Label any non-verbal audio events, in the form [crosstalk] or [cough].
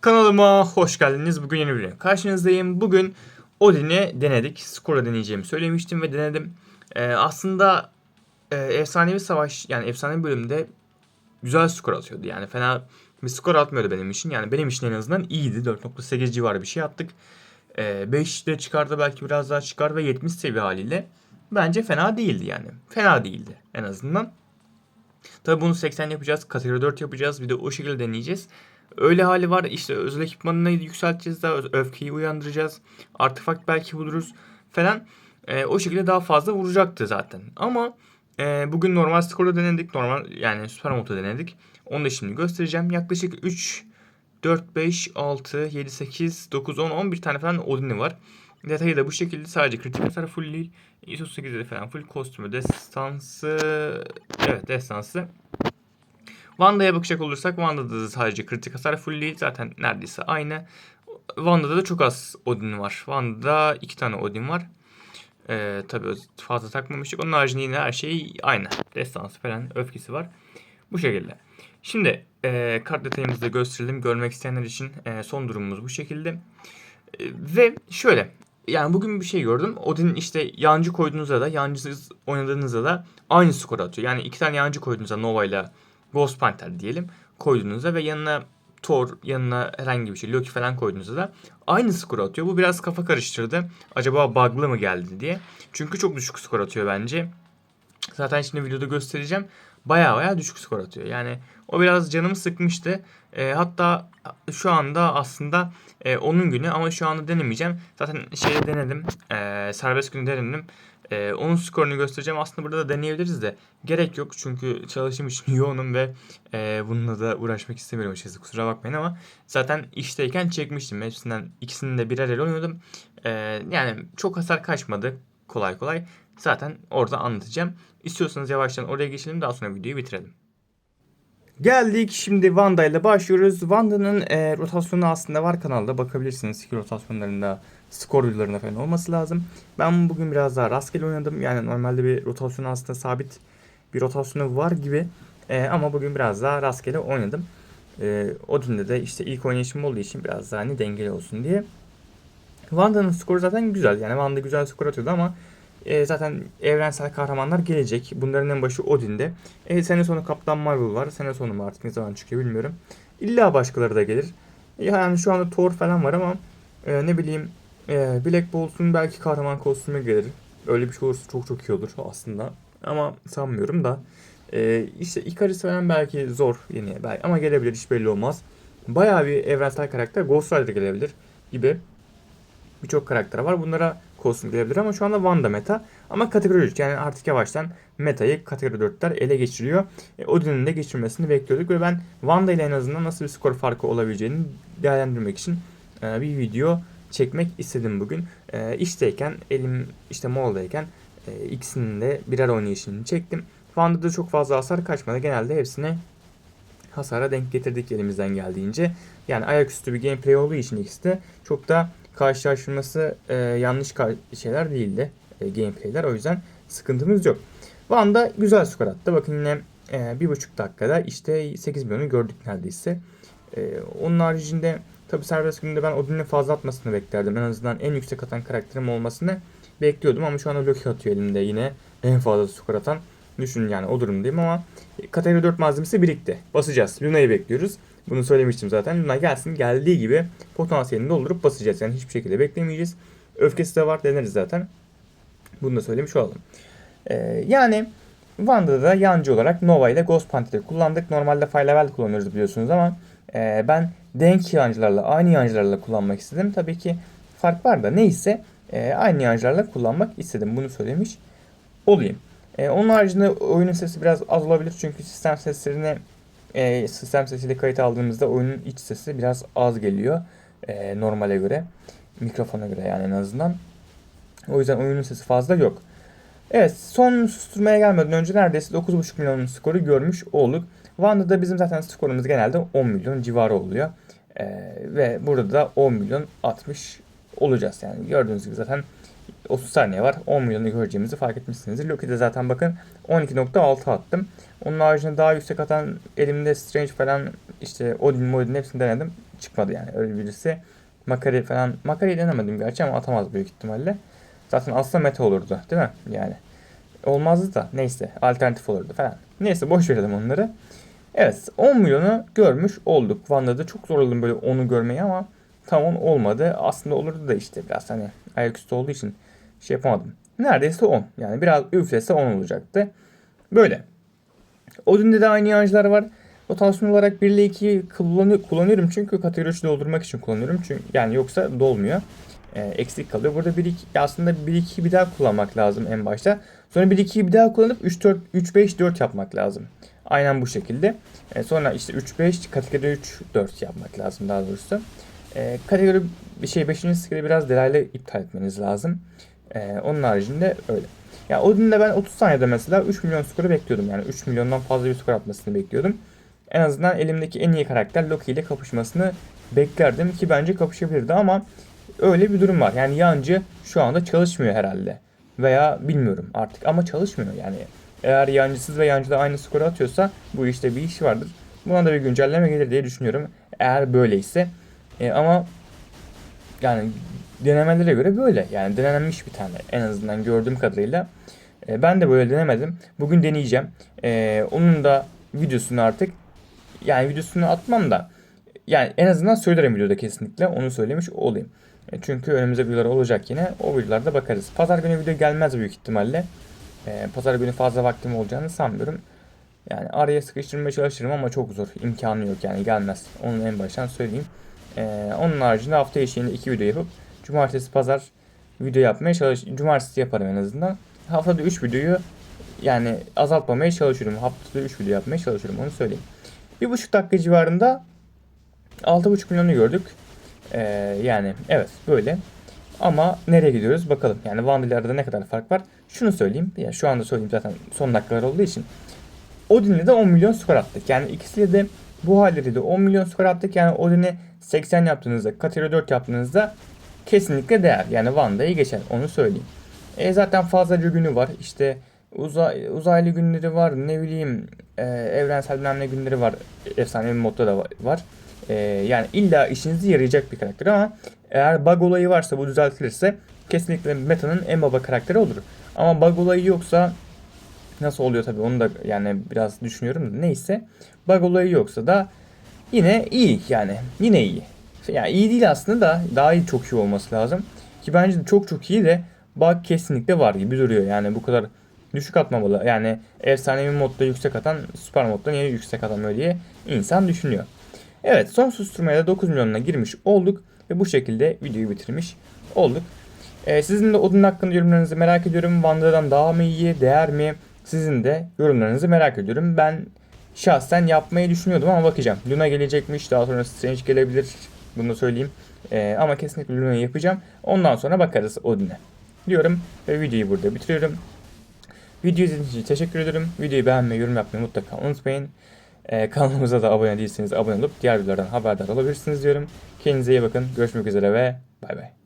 Kanalıma hoş geldiniz. Bugün yeni bir video karşınızdayım. Bugün Odin'i denedik. Skora deneyeceğimi söylemiştim ve denedim. Ee, aslında e, efsanevi savaş yani efsanevi bölümde güzel skor atıyordu. Yani fena bir skor atmıyordu benim için. Yani benim için en azından iyiydi. 4.8 civarı bir şey attık. Ee, 5 de çıkardı belki biraz daha çıkar ve 70 seviye haliyle bence fena değildi yani. Fena değildi en azından. Tabii bunu 80 yapacağız. Kategori 4 yapacağız. Bir de o şekilde deneyeceğiz. Öyle hali var. İşte özel ekipmanını yükselteceğiz daha. Öfkeyi uyandıracağız. Artefakt belki buluruz falan. Ee, o şekilde daha fazla vuracaktı zaten. Ama e, bugün normal skorda denedik. Normal yani süper moto denedik. Onu da şimdi göstereceğim. Yaklaşık 3 4, 5, 6, 7, 8, 9, 10, 11 tane falan Odin'i var. Detayı da bu şekilde sadece kritik hasar full değil. 138'de falan full kostümü, destansı, evet destansı. Wanda'ya bakacak olursak Wanda'da da sadece kritik hasar full değil. Zaten neredeyse aynı. Wanda'da da çok az Odin var. Wanda'da iki tane Odin var. Ee, tabii fazla takmamıştık. Onun haricinde yine her şey aynı. Destansı falan öfkesi var. Bu şekilde. Şimdi e, kart detayımızı da gösterelim. Görmek isteyenler için e, son durumumuz bu şekilde. E, ve şöyle. Yani bugün bir şey gördüm. Odin işte yancı koyduğunuzda da yancısız oynadığınızda da aynı skor atıyor. Yani iki tane yancı koyduğunuzda Nova ile Ghost Panther diyelim koyduğunuzda ve yanına Thor, yanına herhangi bir şey Loki falan koyduğunuzda da aynı skor atıyor. Bu biraz kafa karıştırdı. Acaba bug'lı mı geldi diye. Çünkü çok düşük skor atıyor bence. Zaten şimdi videoda göstereceğim. Baya baya düşük skor atıyor. Yani o biraz canımı sıkmıştı. E, hatta şu anda aslında e, onun günü ama şu anda denemeyeceğim. Zaten şeyi denedim. E, serbest günü denedim. E, onun skorunu göstereceğim. Aslında burada da deneyebiliriz de gerek yok. Çünkü çalışım için [laughs] yoğunum ve e, bununla da uğraşmak istemiyorum açıkçası. Kusura bakmayın ama zaten işteyken çekmiştim. Hepsinden ikisini de birer el oynuyordum. E, yani çok hasar kaçmadı kolay kolay. Zaten orada anlatacağım. İstiyorsanız yavaştan oraya geçelim daha sonra videoyu bitirelim. Geldik şimdi Wanda ile başlıyoruz. Wanda'nın e, rotasyonu aslında var kanalda bakabilirsiniz. Skill rotasyonlarında skor videolarında falan olması lazım. Ben bugün biraz daha rastgele oynadım. Yani normalde bir rotasyon aslında sabit bir rotasyonu var gibi. E, ama bugün biraz daha rastgele oynadım. E, Odin'de de işte ilk oynayışım olduğu için biraz daha hani dengeli olsun diye. Wanda'nın skoru zaten güzel. Yani Wanda güzel skor atıyordu ama e, zaten evrensel kahramanlar gelecek. Bunların en başı Odin'de. E, sene sonu Kaptan Marvel var. Sene sonu mu artık ne zaman çıkıyor bilmiyorum. İlla başkaları da gelir. Yani şu anda Thor falan var ama e, ne bileyim e, Black Bolt'un belki kahraman kostümü gelir. Öyle bir şey olursa çok çok iyi olur aslında. Ama sanmıyorum da. E, işte Icarus falan belki zor yeni belki ama gelebilir hiç belli olmaz. Bayağı bir evrensel karakter Ghost Rider gelebilir gibi birçok karakter var. Bunlara kostüm gelebilir ama şu anda Wanda meta. Ama kategori 3 yani artık yavaştan metayı kategori 4'ler ele geçiriyor. E, Odin'in de geçirmesini bekliyorduk ve ben Wanda ile en azından nasıl bir skor farkı olabileceğini değerlendirmek için e, bir video çekmek istedim bugün. E, işteyken elim işte moldayken e, ikisinin de birer oynayışını çektim. Wanda'da çok fazla hasar kaçmadı. Genelde hepsini hasara denk getirdik elimizden geldiğince. Yani ayaküstü bir gameplay olduğu için ikisi de çok da karşılaştırması e, yanlış şeyler değildi. E, gameplayler. O yüzden sıkıntımız yok. Van'da güzel skor attı. Bakın yine e, bir buçuk dakikada işte 8 milyonu gördük neredeyse. E, onun haricinde tabi serbest gününde ben Odin'in fazla atmasını beklerdim. En azından en yüksek atan karakterim olmasını bekliyordum ama şu anda Loki atıyor elimde yine en fazla skor atan. Düşünün yani o durumdayım ama kategori 4 malzemesi birikti. Basacağız. Luna'yı bekliyoruz. Bunu söylemiştim zaten. Luna gelsin geldiği gibi potansiyelini doldurup basacağız. Yani hiçbir şekilde beklemeyeceğiz. Öfkesi de var deneriz zaten. Bunu da söylemiş olalım. Ee, yani Wanda'da da yancı olarak Nova ile Ghost Panther'ı kullandık. Normalde Fire Level kullanıyoruz biliyorsunuz ama e, ben denk yancılarla aynı yancılarla kullanmak istedim. Tabii ki fark var da neyse e, aynı yancılarla kullanmak istedim. Bunu söylemiş olayım. E, onun haricinde oyunun sesi biraz az olabilir çünkü sistem seslerini e, sistem sesiyle kayıt aldığımızda oyunun iç sesi biraz az geliyor e, normale göre. Mikrofona göre yani en azından. O yüzden oyunun sesi fazla yok. Evet son susturmaya gelmeden önce neredeyse 9.5 milyonun skoru görmüş olduk. Wanda'da bizim zaten skorumuz genelde 10 milyon civarı oluyor. Ee, ve burada da 10 milyon 60 olacağız yani. Gördüğünüz gibi zaten 30 saniye var. 10 milyonu göreceğimizi fark etmişsinizdir. Loki'de zaten bakın 12.6 attım. Onun haricinde daha yüksek atan elimde Strange falan işte Odin Modin hepsini denedim. çıkmadı yani öyle birisi. Makari falan Makari'yi denemedim gerçi ama atamaz büyük ihtimalle. Zaten aslında meta olurdu değil mi? Yani olmazdı da neyse alternatif olurdu falan. Neyse boş verelim onları. Evet 10 milyonu görmüş olduk. Van'da da çok zorladım böyle 10'u görmeyi ama tam 10 olmadı. Aslında olurdu da işte biraz hani ayaküstü olduğu için şey yapamadım. Neredeyse 10. Yani biraz üflese 10 olacaktı. Böyle. Odin'de de aynı yancılar var. Rotasyon olarak 1 ile 2'yi kullanı- kullanıyorum çünkü kategori 3'ü doldurmak için kullanıyorum. Çünkü yani yoksa dolmuyor. Ee, eksik kalıyor. Burada 1 2 aslında 1 2'yi bir daha kullanmak lazım en başta. Sonra 1 2'yi bir daha kullanıp 3 4 3 5 4 yapmak lazım. Aynen bu şekilde. Ee, sonra işte 3 5 kategori 3 4 yapmak lazım daha doğrusu. Ee, kategori bir şey 5. skill'i biraz delayla iptal etmeniz lazım. Ee, onun haricinde öyle. Ya Odin'de ben 30 saniyede mesela 3 milyon skoru bekliyordum. Yani 3 milyondan fazla bir skor atmasını bekliyordum. En azından elimdeki en iyi karakter Loki ile kapışmasını beklerdim ki bence kapışabilirdi ama öyle bir durum var. Yani yancı şu anda çalışmıyor herhalde. Veya bilmiyorum artık ama çalışmıyor yani. Eğer yancısız ve yancı da aynı skoru atıyorsa bu işte bir iş vardır. Buna da bir güncelleme gelir diye düşünüyorum. Eğer böyleyse. E, ama yani denemelere göre böyle. Yani denenmiş bir tane en azından gördüğüm kadarıyla. E, ben de böyle denemedim. Bugün deneyeceğim. E, onun da videosunu artık yani videosunu atmam da yani en azından söylerim videoda kesinlikle onu söylemiş olayım. E, çünkü önümüzde videolar olacak yine. O videolarda bakarız. Pazar günü video gelmez büyük ihtimalle. E, Pazar günü fazla vaktim olacağını sanmıyorum. Yani araya sıkıştırmaya çalışırım ama çok zor. İmkanı yok yani gelmez. Onu en baştan söyleyeyim. E, onun haricinde hafta içinde iki video yapıp cumartesi pazar video yapmaya çalış cumartesi yaparım en azından. Haftada 3 videoyu yani azaltmamaya çalışıyorum. Haftada 3 video yapmaya çalışıyorum onu söyleyeyim. Bir buçuk dakika civarında 6,5 milyonu gördük. Ee, yani evet böyle. Ama nereye gidiyoruz bakalım. Yani Vandal'larda ne kadar fark var. Şunu söyleyeyim. Yani şu anda söyleyeyim zaten son dakikalar olduğu için. Odin'le de 10 milyon skor attık. Yani ikisiyle de bu halleriyle de 10 milyon skor attık. Yani Odin'i 80 yaptığınızda, Katar'ı 4 yaptığınızda kesinlikle değer. Yani Vanda'yı geçer. Onu söyleyeyim. E zaten fazlaca günü var. İşte uzay, uzaylı günleri var. Ne bileyim e, evrensel bilmem ne günleri var. Efsanevi modda da var. E, yani illa işinize yarayacak bir karakter ama eğer bug olayı varsa bu düzeltilirse kesinlikle metanın en baba karakteri olur. Ama bug olayı yoksa nasıl oluyor tabii onu da yani biraz düşünüyorum da neyse. Bug olayı yoksa da yine iyi yani yine iyi. Yani iyi değil aslında da daha iyi çok iyi olması lazım. Ki bence çok çok iyi de bug kesinlikle var gibi duruyor. Yani bu kadar düşük atmamalı. Yani efsanevi modda yüksek atan süper modda niye yüksek atamıyor diye insan düşünüyor. Evet son susturmaya da 9 milyonuna girmiş olduk ve bu şekilde videoyu bitirmiş olduk. Ee, sizin de Odin hakkında yorumlarınızı merak ediyorum. Vanda'dan daha mı iyi, değer mi? Sizin de yorumlarınızı merak ediyorum. Ben şahsen yapmayı düşünüyordum ama bakacağım. Luna gelecekmiş, daha sonra Strange gelebilir. Bunu söyleyeyim. Ee, ama kesinlikle Luna'yı yapacağım. Ondan sonra bakarız Odin'e. Diyorum ve videoyu burada bitiriyorum. Video izlediğiniz için teşekkür ederim. Videoyu beğenmeyi, yorum yapmayı mutlaka unutmayın. Ee, kanalımıza da abone değilseniz abone olup diğer videolardan haberdar olabilirsiniz diyorum. Kendinize iyi bakın. Görüşmek üzere ve bay bay.